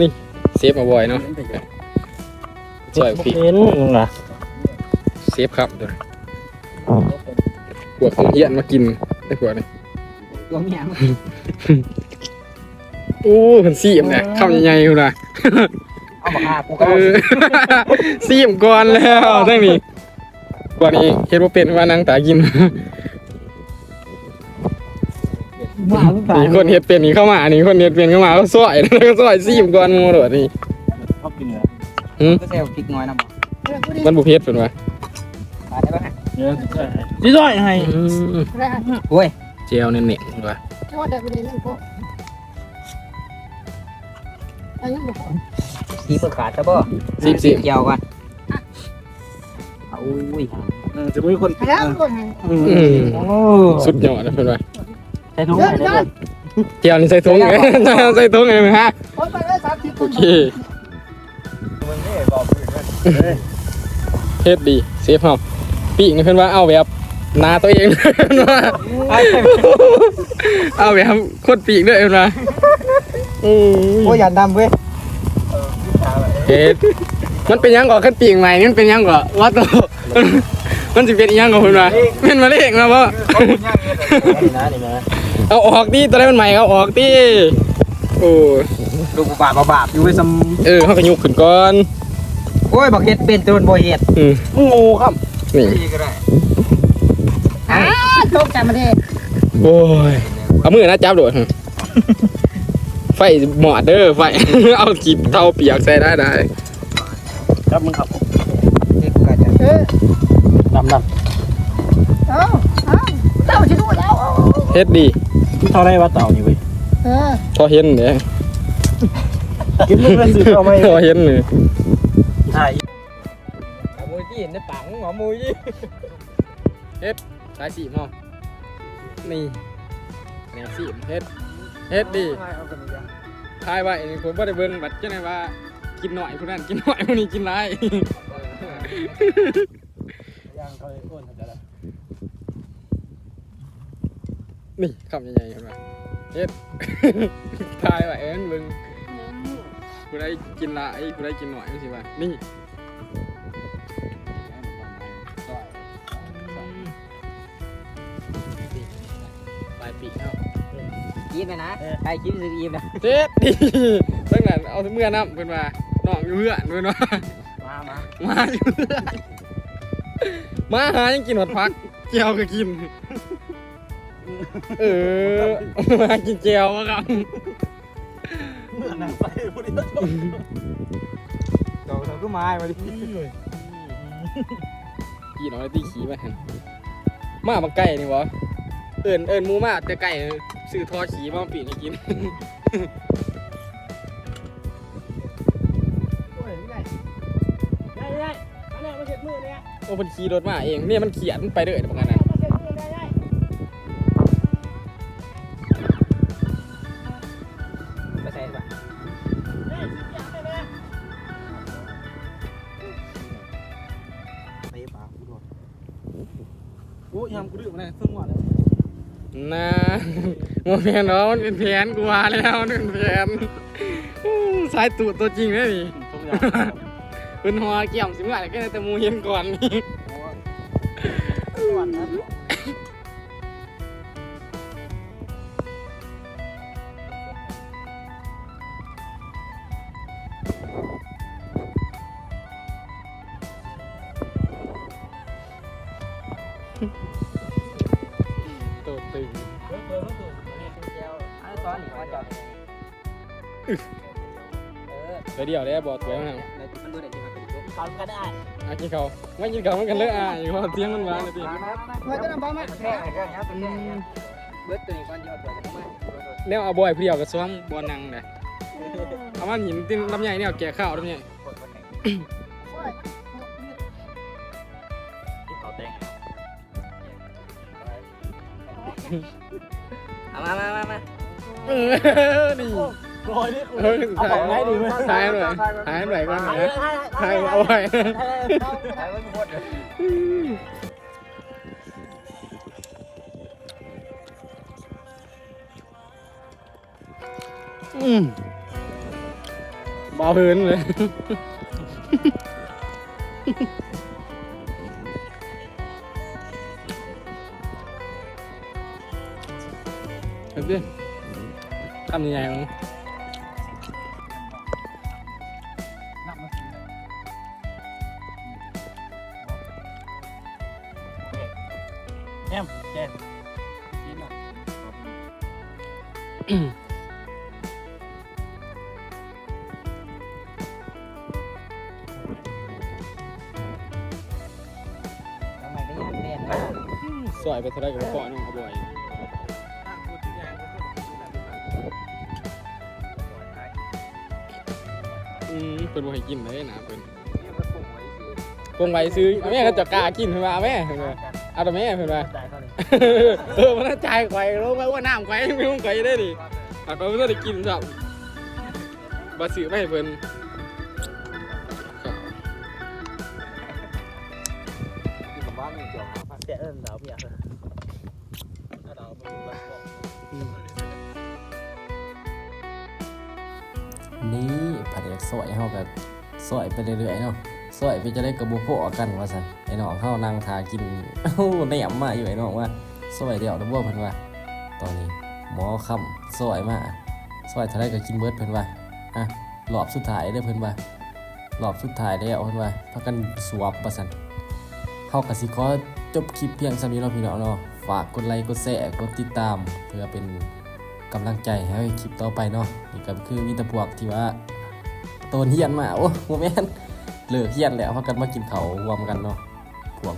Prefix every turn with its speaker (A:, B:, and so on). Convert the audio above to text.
A: นี่เซฟมาบ่อยเนาะสวยพี่
B: เห็นนะ
A: เซฟครับตัวพวกของเฮียนมากินไอ้พวกนี้
C: ตัวเมียมัน
A: โอ้เพิ่นซีมเนี่ยคำใหญ่ๆอยู่นะ
C: เอามาฆ่ากูก็
A: เออซีมก่อนแล้วทั้งนี้กว่านี้เฮ็ดบ่เป็นว่านางตากิน
C: บ้าหรือเปล่า
A: นี่คนเฮ็ดเป็นนี่เข้ามานี่คนเฮ็ดเป็นเข้ามาก็ซอยแล้วก็ซอยซีมก่อนหมู่โดดนี่
B: ชอบกินเนื้อ
C: ก็เซลพริกน้อยนะบอก
A: มันบ่เผ็ดเพิ่นว่า
C: ตายได้ปะฮะ
B: เนื้อที่ด้อยให้
A: อืม
C: โอ้ย
A: เจียวเน้นๆเพิ่นว่า
C: สีเปิดขาดซะบ่
A: ซีมซีม
C: เกี่ยวก่อนเอาอุ้ย
B: จะมีคน
A: อืม
B: โอ้
A: สุดยอดนะเพิ่นว่า
B: ใส่ถุงให้ได้
A: เจียวนี่ใส่ถุงไง ใส่ถุงไงมั้ยฮะโอเคเฮ็ดดีเซฟเฮาปีกนี่เพิ่นว่าเอาแบบหนาตัวเองเพิ่นว่าเอาแบบโคตรปีกด้วยเพิ่นว่าโอ้
C: โอ้ย
A: ย
C: อย่าดำเว้ย
A: เฮ็ดมันเป็นหยังก่อขึ้นปีกใหม่นี่มันเป็นหยังก่อว่าตัวมันสิเป็นอีหยังก่อเพิ่นว่าเป็นมะเร็งนะบ่
B: นี่นะนี่นะ
A: เอาออกดิตัวได้มันใหม่เอาออกดิโอ้ย
C: ลูกบาบบาบอยู่ไปซ้
A: เออเขาก็ยกขึ้นก่อนำ
C: โอ้ยบักเห็ดเป็นตัวบ่เห็ด
A: อืม
B: งูครับ
A: นี่
C: นี่ก็ได้
D: อ้าตกใจมาดิ
A: โอ้ยเอามือนะจับโดดไฟหมอดเด้อไฟ เอากีบเท่าเปียกใส่ได้ได้
B: ครับมึงครับ
C: นี่ก็จะ
D: เออ
B: ดำด
D: เอาเอาเจ้าชิดูแล้วเอา
A: เฮ็ดดีำ
B: เท่าไรวะเต่านี่เว้ย
D: เออ
A: พอเห็นเนี่ย
B: กินมึงเป็นสื่อเอาไหม
A: พอเห็นเนี่ย
B: ถ่าย
A: เอามือจี้ในปังหมอมือจี้เฮ็ดสายสีมอนี่แนวสีเฮ็ดเฮ็ดดีทายไว้นี่ผมบ่ได้เบิ่งบัดจังได๋ว่า กินหน่อยผู้นั้นกินหน่อยผู้นี้กินหลาย
B: ย่างเขาเลยอ้วนเขาจะได้
A: นี่คำใหญ่ๆเห็นไหมเฮ็ด ทายไว้เอ็นเบิ่งผู้ใดกินหลายผู้ใดกินหน่อยจังซี่ว่านี่ปลายปีกเอา
C: ยิ้มเลยนะใครคิดสึกยิ้มนะ
A: เจ็ดดีตั้งแต่เอาเมื่อน้ำเพิ่นว่าน้องอยู่เพื่อนเพิ่นว่า
C: มามา
A: มาอยู่เพื่อนมาหายังกินหมดพักเจียวก็กิน เออ มากินเจียวอะครับ
B: เมื่อนั้นใส่พอดี
C: ดอกเราก็มามาดิ
A: กี่น้อยตีขี่มาหันมาบังไก่นี่วะเอิญเอิญมูมาแต่ไก่ซื้อทอขี่มาปีนี่กิน
B: ได้ได้อันนี้มาเก็บมือเนี่ย
A: โอ้มันขี่รถมาเองเนี่ยมันเขียนไปเด้อยประกันนะ
B: มาเก็บ อ้ยยำกูดื้อมาเลยสมองเลย
A: นะโมแมนเนาะมันเป็นแผนกูว่าแล้วมันเป็นแผนอู้สายตูดตัวจริงเลยนี่
B: สมยาง
A: เป็นหัวเกี่ยมสิเมื่อไหร่ก็ได้แต่หมูเห็นก่อนนี่
B: ส่วนนะ
A: ตัวตึง
C: เจียวอันซ้อนนี่ว่าจอดเออ
A: เดี๋ยวเดี๋ยวได้บอกตัวมัน
C: เลยมันดูได้จริงมันเป็นรูป
B: ทำก็ได้
A: อะกินเขาไม่กินเขามันกันเลยอะอยู่ว่าเตียงมันมาเลยพี่
C: มามามา
D: มาจะนำบ้าไหม
C: แค่ไหนก็เนี้ยเป็นเบิร์ดตัวนี้ก่อนเดียวตัวนี้มา
A: เนี่ยเอาบอยเพียวกับซ้อมบอลนังเลยเอามันหินติ้นลำใหญ่เนี่ยแก่ข้าวลำใหญ่
B: เอา
C: มามามามา
A: เออนี่
B: รอยนี่กู
A: เออ
B: เอาของง่ายดีไหม
A: ถ่ายหน่อยถ่ายหน่อยก่อนนะถ่ายเอาไว้
C: ถ่ายไว้หมดเลย
A: อืม
E: บาเฮินเลย เฮ้ยทำยังไงมึง
B: นับมาสิแอมแกกินอะ
F: ทำไมได้ยังเรียนนะ
E: สวยไปเท่าไรกับพ่อน้องเขาบ่อย อืมเพิ่นบ่ให้กินเลยนะเพิ่นปรุงไว้ซื้อแม่ก็จะกล้ากินเพิ่นว่าแม่เพิ่นว่าเอาแต่แม่เพิ่นว่า
F: จ่ายเท่าไหร่
E: เออมันน่าจ่ายไข่รู้ไหมว่าน้ำไข่ไม่ต้องไข่ได้ดิอะก็ไม่ต้องได้กินสับบาซื้อไม่ให้เพิ่น
F: ผมว่ามีเกี่ยวกับเสียเอิญดาวพี่อะ
E: นี่ผัดเอกสวยเฮาแบบสวยไปเรื่อยๆเนาะสวยไปจะได้กระบุพอกันว่าซั่นไอ้น้องเฮานั่งทากินเอ้าแหนมมาอยู่ไอ้น้องว่าสวยเดียวนะบ่เพิ่นว่า ตอนนี้หมอคำสวยมาสวยเท่าไรก็กินเบิดเพิ่นว่าอะรอบสุดท้ายเด้เพิ่นว่ารอบสุดท้ายแล้เพิ่นว่าพากันสวบว่าซั่นเฮาก็สิขอจบคลิปเพียงส่านี้เนาะพี่น้องเนาะฝากกดไลค์กดแชร์กดติดตาม เพื่อเป็น กำลังใจให้คลิปต่อไปเนาะนี่ก็คือวิตาพวกที่ว่าโตนเฮียนมาโอ้โมแม่นเลิกเฮียนแล้วพากันมากินเขาวรวมกันเนาะพวง